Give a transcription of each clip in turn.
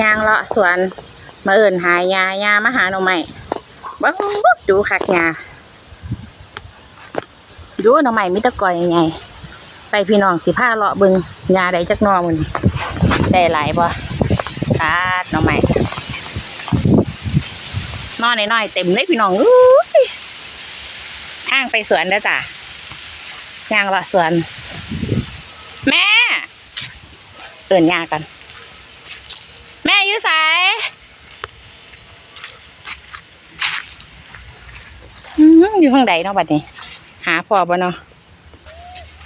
ยางเลาะสวนมาเอิ่นหายายามาหาหน่อไม้เบิ้งดูคักยาดูหน่อไม้มิตะกอยยังไงไปพี่น้องสิผ้าเลาะบิงยาได้จักนอมันได้หลายบ่คาดหน่อไม้นอนน้อยๆเต็มเลยพี่น้องอู้ยทางไปสวนเด้อจ้ะยางเลาะสวน แม่เอิ่นยากัน อยู่ไสอื้อหืออยู่ข้างใดเนาะบัดนี้ หาพ่อบ่เนาะ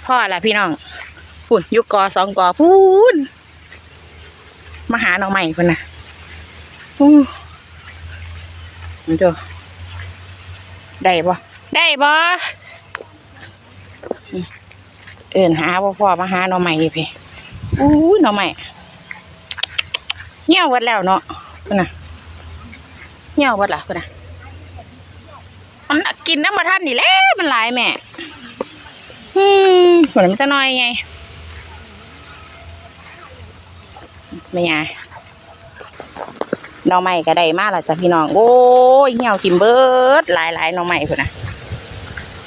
พ่อล่ะพี่น้องพูนอยุกกอสองกอพูนมาหาน้องใหม่พุ่นน่ะอู้มันดูได้บ่ได้บ่อืมเอิ่นหาบ่พ่อมาหาน้องใหม่อยู่พี่อู้น้องใหม่ เหี่ยวหมดแล้วเนาะพุ่นน่ะเหี่ยวหมดละพุ่นน่ะมันกินน้ำมาท่านนี่แหละมันหลายแม่อืมเหมือนมันจะน้อยไงไม่ไงหน่อไม้ก็ได้มากละจ้ะพี่น้อง โอ้ยเหี่ยวกินเบิดหลายหลายๆหน่อไม้พุ่นนะ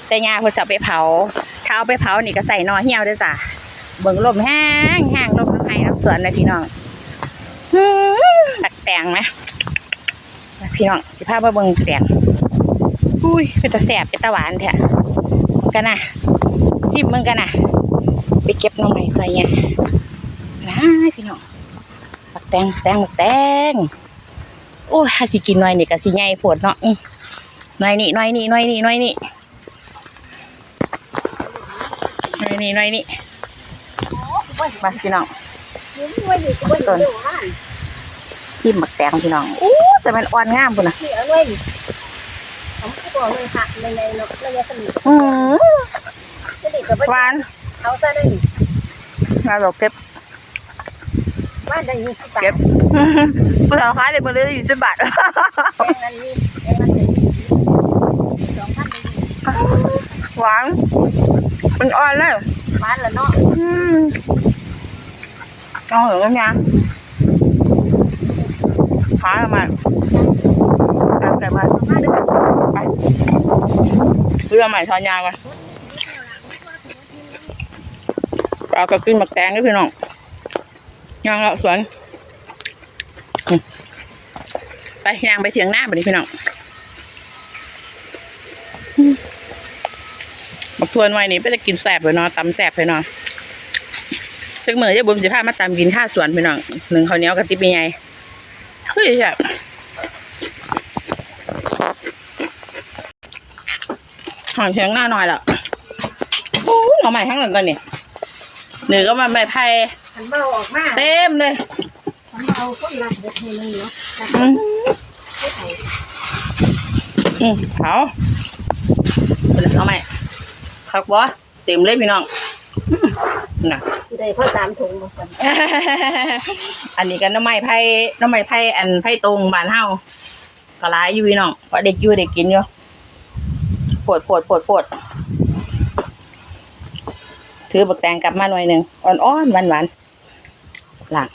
แต่ยาพิ่นจะไปเผาถ้าไปเผานี่ก็ใส่หน่อเหี่ยวด้วยจ้ะเบิ่งลมแห้งแห้งลมน้ำไห้น้ำสวนเลยพี่น้อง ตักแตงไหมพี่น้องสิพามาเบิ่งแตงอุ้ยเป็นตาแสบเป็นตาหวานแท้กันนะซิบมึงกันนะไปเก็บน้องใหม่ใส่ยานะพี่น้องตักแตงแตงแตงโอ้ยสิกินหน่อยนี่ก็สิใหญ่โพดเนาะอื้อหน่อยนี่หน่อยนี่หน่อยนี่หน่อยนี่หน่อยนี่หน่อยนี่มาพี่น้อง ต้นซิมหมักแตงพี่น้องอู้แต่มันอ่อนงามพุ่นน่ะนี่เอาเลยผมก็บอกเลยค่ะในในนกระยะสนิทอือสนิทกับหวานเขาซะได้หวานแบบเก็บบ้านได้ยี่สิบบาทเก็บผู้สาวค้ายแต่เบอร์เลยอยู่สิบบาทหวานมันอ่อนเลยบ้านละเนาะ เอาเหรอกันยังขายออมาเอาแต่มาไปเรือใหม่ทอนยางกันเราก็กินหมักแตงด้วยพี่น้องยางเราสวน ไปยางไปเถียงหน้าไปดิพี่น้องอืมบักทวนไว้นี่ไปจะกินแสบเลยเนาะตำแสบเลยเนาะ จักมือจะบุญสิพามาตามกินข้าวสวนพี่น้องหนึ่งข้าวเหนียวกะติบเป็นไงเฮ้ยแบบห่างเชียงหน้าหน่อยละโอ้ยเอาใหม่ทั้งหลังกันนี่หนึ่งก็มาใบไผ่ขันเบาออกมาเต็มเลยขันเบาคนรับเด็กนี่นึงเนาะอืมอืมเผาเอาใหม่คักบอเต็มเลยพี่น้องอืม น่ะ ได้พ่อตามถุงมาคนอันนี้กันน้ำไม้ไผ่น้ำไม้ไผ่อันไผ่ตรงบ้านเฮาก็หลายอยู่พี่น้องว่าเด็กอยู่เด็กกินอยู่ปวดปวดปวดปวดถือบักแตงกลับมาหน่อยหนึ่งอ่อนๆหวานหวานๆหลัง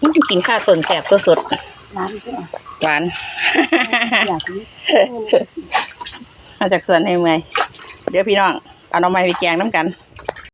อื้อกินข้าวต้นแสบสดร้านก็ๆหวานอยากนี้มาจากสวนให้เมื่อยเดี๋ยวพี่น้อง เอาหน่อไม้ไปแกงน้ำกัน